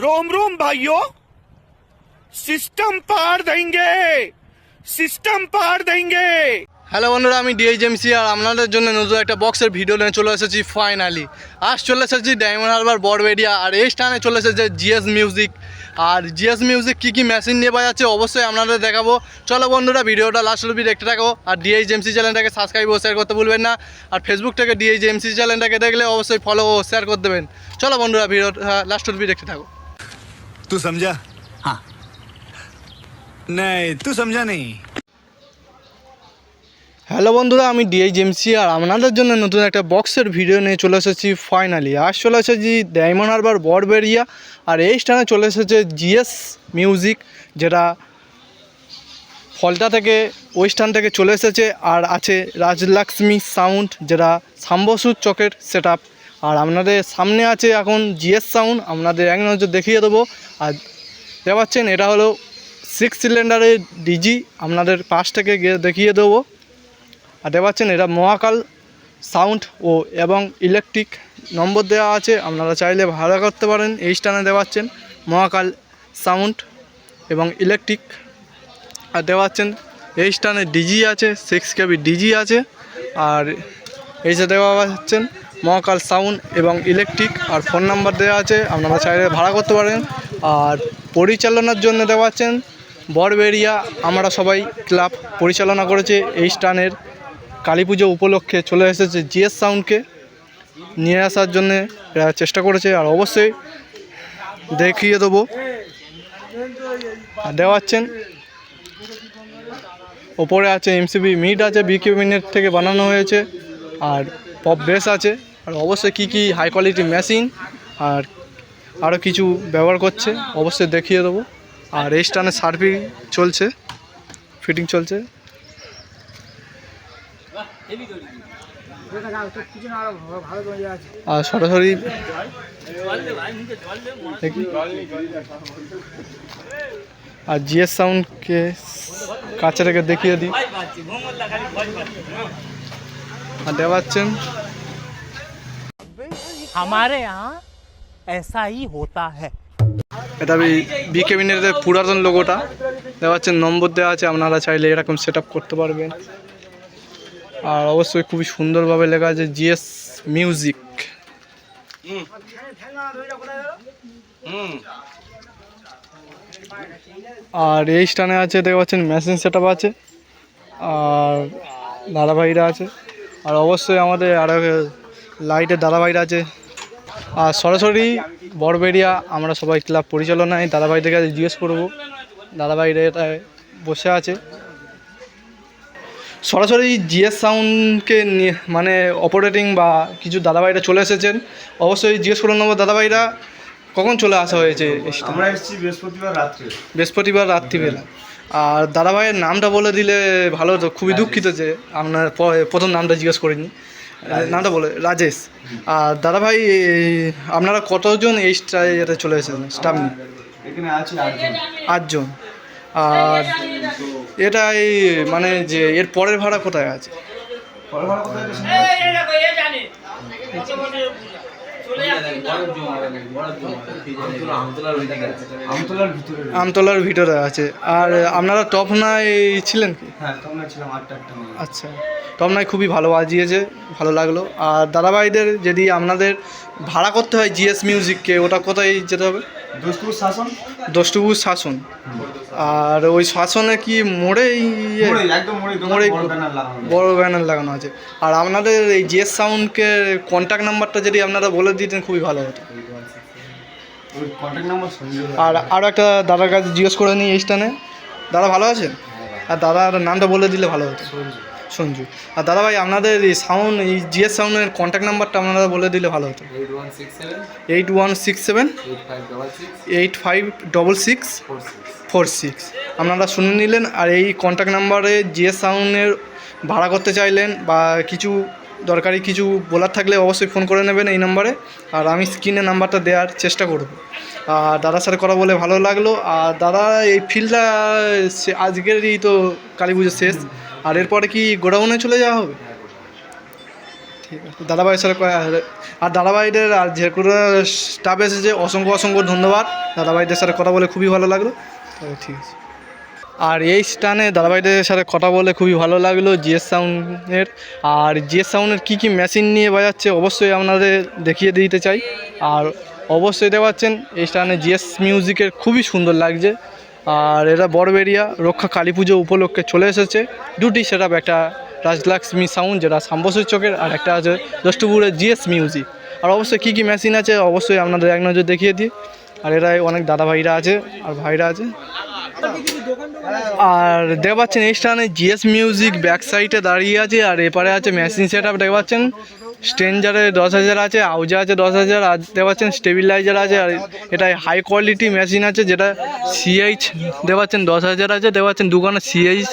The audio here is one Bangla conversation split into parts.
रोम रोम भाइयों सिस्टम पार देंगे सिस्टम पार देंगे হ্যালো বন্ধুরা আমি ডিএইচএমসি আর আপনাদের জন্য নতুন একটা বক্সের ভিডিও নিয়ে চলে এসেছি ফাইনালি আজ চলে এসেছি ডায়মন্ড হারবার বড়বেরিয়া আর এই স্টানে চলে এসেছে জিএস মিউজিক আর জিএস মিউজিক কী কী মেশিন নিয়ে বাজাচ্ছে অবশ্যই আপনাদের দেখাবো। চলো বন্ধুরা ভিডিওটা লাস্ট লুপি দেখতে থাকো আর ডিএইচএমসি চ্যানেলটাকে সাবস্ক্রাইব ও শেয়ার করতে ভুলবেন না। আর ফেসবুক থেকে ডিএইচএমসি চ্যানেলটাকে দেখলে অবশ্যই ফলো ও শেয়ার করে দেবেন। চলো বন্ধুরা ভিডিও লাস্ট অবধি দেখতে থাকো। তুই সমঝা হ্যাঁ নাই তুই সমঝা নেই হ্যালো বন্ধুরা, আমি ডিএইচএমসি আর আপনাদের জন্য নতুন একটা বক্সের ভিডিও নিয়ে চলে এসেছি ফাইনালি আজ চলে এসেছি ডায়মন্ড হারবার বড়বেরিয়া আর এই স্থানে চলে এসেছে জিএস মিউজিক যেটা ফলটা থেকে, ওই স্থান থেকে চলে এসেছে আর আছে রাজলক্ষ্মী সাউন্ড যেটা সাম্বসুর চকের সেট আর আপনাদের সামনে আছে এখন জিএস সাউন্ড আপনাদের এক নজর দেখিয়ে দেবো। আর দেখতে পাচ্ছেন, এটা হলো সিক্স সিলিন্ডারের ডিজি আপনাদের পাশ থেকে দেখিয়ে দেবো। আর দেখতে পাচ্ছেন, এটা মহাকাল সাউন্ড ও এবং ইলেকট্রিক নম্বর দেওয়া আছে। আপনারা চাইলে ভাড়া করতে পারেন, এই স্টানে দেওয়া পাচ্ছেন, মহাকাল সাউন্ড এবং ইলেকট্রিক। আর দেওয়া পাচ্ছেন, এই স্টানে ডিজি আছে সিক্স কেবি ডিজি আছে। আর এই যে দেওয়া পাচ্ছেন, মহাকাল সাউন্ড এবং ইলেকট্রিক আর ফোন নাম্বার দেওয়া আছে, আপনারা চাইলে ভাড়া করতে পারেন। আর পরিচালনার জন্য দেওয়া আছেন বড়বেরিয়া আমরা সবাই ক্লাব পরিচালনা করেছে এই স্থানের কালী পুজো উপলক্ষে চলে এসেছে জিএস সাউন্ডকে নিয়ে আসার জন্যে এরা চেষ্টা করেছে, আর অবশ্যই দেখিয়ে দেবো। দেওয়াচ্ছেন ওপরে আছে এমসিবি, মিট আছে বিকে মিনের থেকে বানানো হয়েছে, আর পপ বেস আছে, আর অবশ্যই কী কী হাই কোয়ালিটি মেশিন আর আরও কিছু ব্যবহার করছে, অবশ্যই দেখিয়ে দেবো। আর এই স্টানে সার্ভিং চলছে ফিটিং চলছে। আর সরাসরি দেখি আর জিএস সাউন্ডকে কাছে রেখে দেখিয়ে দিই আর দেওয়াচ্ছেন हमारे यहाँ ऐसा ही होता है এটা বি কেবিনের পুরাতন লোগোটা দেওয়াচ্ছেন নম্বর দেওয়া আছে আপনারা চাইলে এরকম সেট করতে পারবেন আর অবশ্যই খুবই সুন্দরভাবে লেখা আছে জিএস মিউজিক। আর এই স্টানে আছে, দেখতে পাচ্ছেন মেশিন সেট আছে, আর দাদাভাইরা আছে। আর অবশ্যই আমাদের আরও লাইটের দাদাভাইরা আছে। আর সরাসরি বড়বেরিয়া আমরা সবাই ক্লাব পরিচালনায় দাদাভাইদের কাছে জিজ্ঞেস করব। দাদাভাইরা এটা বসে আছে। সরাসরি জিএস সাউন্ডকে নিয়ে মানে অপারেটিং বা কিছু দাদাভাইরা চলে এসেছেন। অবশ্যই জিজ্ঞেস করে নেব দাদাভাইরা কখন চলে আসা হয়েছে? আমরা এসেছি বৃহস্পতিবার রাত্রে। বৃহস্পতিবার রাত্রিবেলা। আর দাদাভাইয়ের নামটা বলে দিলে ভালো হতো। খুবই দুঃখিত যে আপনার প্রথম নামটা জিজ্ঞেস করিনি। নামটা বলে রাজেশ। আর দাদাভাই আপনারা কতজন এই স্টা- চলে এসেছেন? স্টাফ নিয়ে? এখানে আছে আটজন। আটজন। আর এটা এই মানে যে এর পরের ভাড়া কোথায় আছে? আমতলার ভিতরে রয়েছে। আমতলার ভিতরে আছে। আর আপনারা টপ নাই ছিলেন কি? হ্যাঁ তখন ছিলাম আটটা আটটা মেয়ে আচ্ছা। টমনাই খুবই ভালো বাজিয়েছে ভালো লাগল। আর দাদাভাইদের যদি আপনাদের ভাড়া করতে হয় জিএস মিউজিককে ওটা কোথায় যেতে হবে? দোস্তপুর শাসন? আর ওই শাসনে কি মোড়ে ইয়ে? মোড়েই, দোকানে মোড়েই বড় ব্যানার লাগানো আছে। আর আপনাদের এই জিএস সাউন্ডকে কন্ট্যাক্ট নাম্বারটা যদি আপনারা বলে দিতেন খুবই ভালো হতো। আর আরও একটা দাদার কাছে জিজ্ঞেস করে নিই এই স্থানে। দাদা ভালো আছেন? আর দাদার নামটা বলে দিলে ভালো হতো। সঞ্জু। আর দাদা ভাই আপনাদের এই সাউন্ড এই জিএস সাউন্ডের কন্ট্যাক্ট নাম্বারটা আপনারা বলে দিলে ভালো হতো। Eight one six seven. Eight five double six four six. আপনারা শুনে নিলেন আর এই কন্ট্যাক্ট নাম্বারে জিএস সাউন্ডের ভাড়া করতে চাইলেন বা কিছু দরকারি কিছু বলার থাকলে অবশ্যই ফোন করে নেবেন এই নাম্বারে আর আমি স্ক্রিনে নাম্বারটা দেওয়ার চেষ্টা করব। আর দাদার সাথে কথা বলে ভালো লাগল। আর দাদা এই ফিল্ডটা আজকেরই তো কালী পুজো শেষ। আর এরপরে কি গোডাউনে চলে যাওয়া হবে? ঠিক আছে। দাদাভাইয়ের সাথে আর দাদাভাইদের আর যে কোনো স্টাফ এসেছে অসংখ্য অসংখ্য ধন্যবাদ। দাদাভাইদের সাথে কথা বলে খুবই ভালো লাগল। তবে ঠিক আছে। আর এই স্টানে দাদাভাইদের সাথে কথা বলে খুবই ভালো লাগল জিএস সাউন্ডের। আর জিএস সাউন্ডের কী কী মেশিন নিয়ে বাজাচ্ছে অবশ্যই আপনাদের দেখিয়ে দিতে চাই। আর অবশ্যই দেখতে পাচ্ছেন এই স্টানে জিএস মিউজিকের খুবই সুন্দর লাগছে। আর এরা বড়বেরিয়া রক্ষা কালী পুজো উপলক্ষে চলে এসেছে। দুটি সেট একটা রাজলক্ষ্মী সাউন্ড যেটা সাম্বসুর চকের আর একটা আছে দষ্টপুরের জিএস মিউজিক আর অবশ্যই কী কী মেশিন আছে, অবশ্যই আপনাদের এক নজর দেখিয়ে দিই। আর এরাই অনেক দাদা ভাইরা আছে, আর ভাইরা আছে। আর দেখতে পাচ্ছেন, এই স্থানে জিএস মিউজিক ব্যাক সাইডে দাঁড়িয়ে আছে, আর এপারে আছে মেশিন সেট আপ দেখতে পাচ্ছেন? স্ট্রেঞ্জারে দশ হাজার আছে আউজা আছে দশ হাজার, আর দেখতে পাচ্ছেন স্টেবিলাইজার আছে, আর এটাই হাই কোয়ালিটি মেশিন আছে, যেটা সিএইচ দেখতে পাচ্ছেন দশ হাজার আছে, দেখতে পাচ্ছেন দোকানে সিএইচ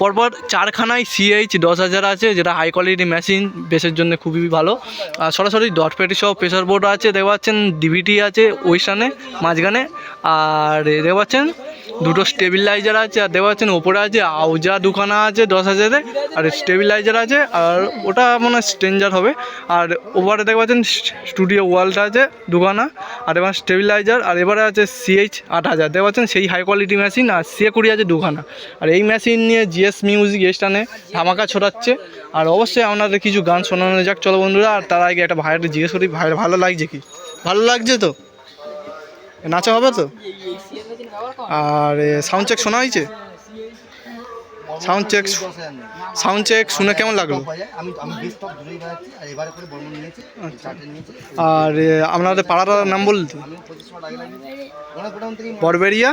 পরপর চারখানায় সিএইচ দশ হাজার আছে, যেটা হাই কোয়ালিটি মেশিন বেসের জন্য খুবই ভালো। আর সরাসরি ডট পেটি সহ প্রেসার বোর্ড আছে, দেখতে পাচ্ছেন ডিভিটি আছে ওই স্থানে মাঝখানে। আর দেখতে পাচ্ছেন দুটো স্টেবিলাইজার আছে, আর দেখতে পাচ্ছেন ওপরে আছে আউজা দুখানা আছে দশ হাজারে। আর স্টেবিলাইজার আছে, আর ওটা মনে হয় স্ট্রেঞ্জার হবে। আর ওপরে দেখতে পাচ্ছেন স্টুডিও ওয়ালটা আছে দুখানা, আর এবার স্টেবিলাইজার আর এবারে আছে সিএইচ আট হাজার। দেখতে পাচ্ছেন সেই হাই কোয়ালিটি মেশিন আর সিএ কুড়ি আছে দুখানা। আর এই মেশিন নিয়ে জিএস মিউজিক এই স্টানে ধামাকা ছড়াচ্ছে আর অবশ্যই আপনাদের কিছু গান শোনানো যাক, চলো বন্ধুরা, আর তার আগে একটা ভাইয়ের জিজ্ঞেস করি, ভাইয়ের ভালো লাগছে কি? ভালো লাগছে তো? নাচা হবে তো? আর সাউন্ড চেক শোনা হয়েছে? সাউন্ড চেক সাউন্ড চেক শুনে কেমন লাগল? আর আপনাদের পাড়াটার নাম বলতে বরবেরিয়া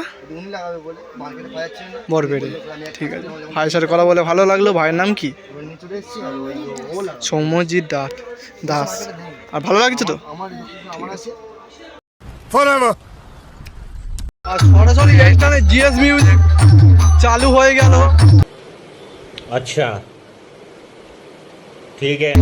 বরবেরিয়া ঠিক আছে। ভাইয়ের সাথে কথা বলে ভালো লাগল। ভাইয়ের নাম কি? সৌম্যজিৎ দাস। দাস। আর ভালো লাগছে তো? আর সরাসরি এইখানে জিএস মিউজিক চালু হয়ে গেল। अच्छा। ठीक है।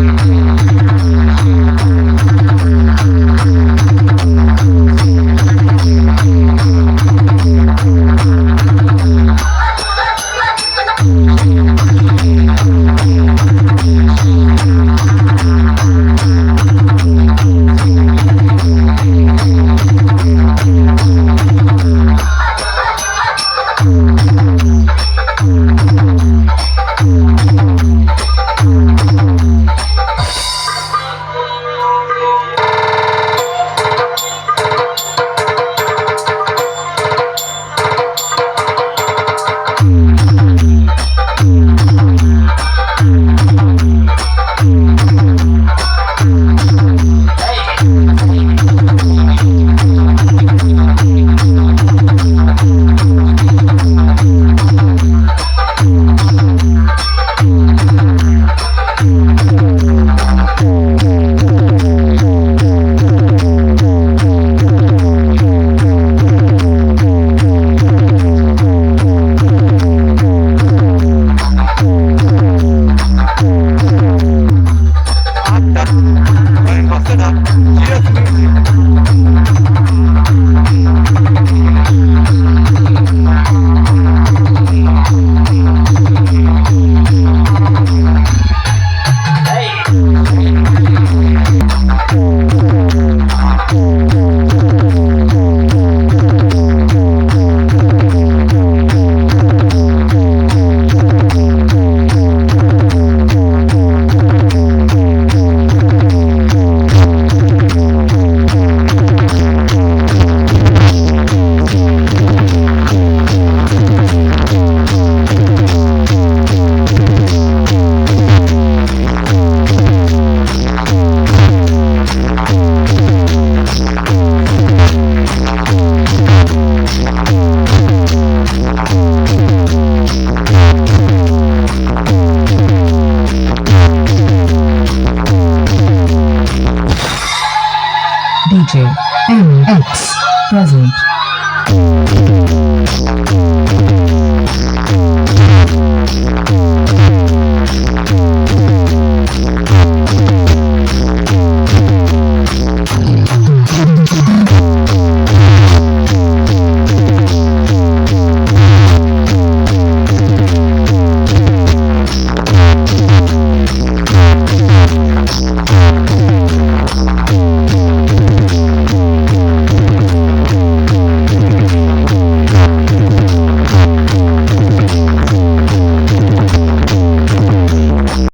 com a gente.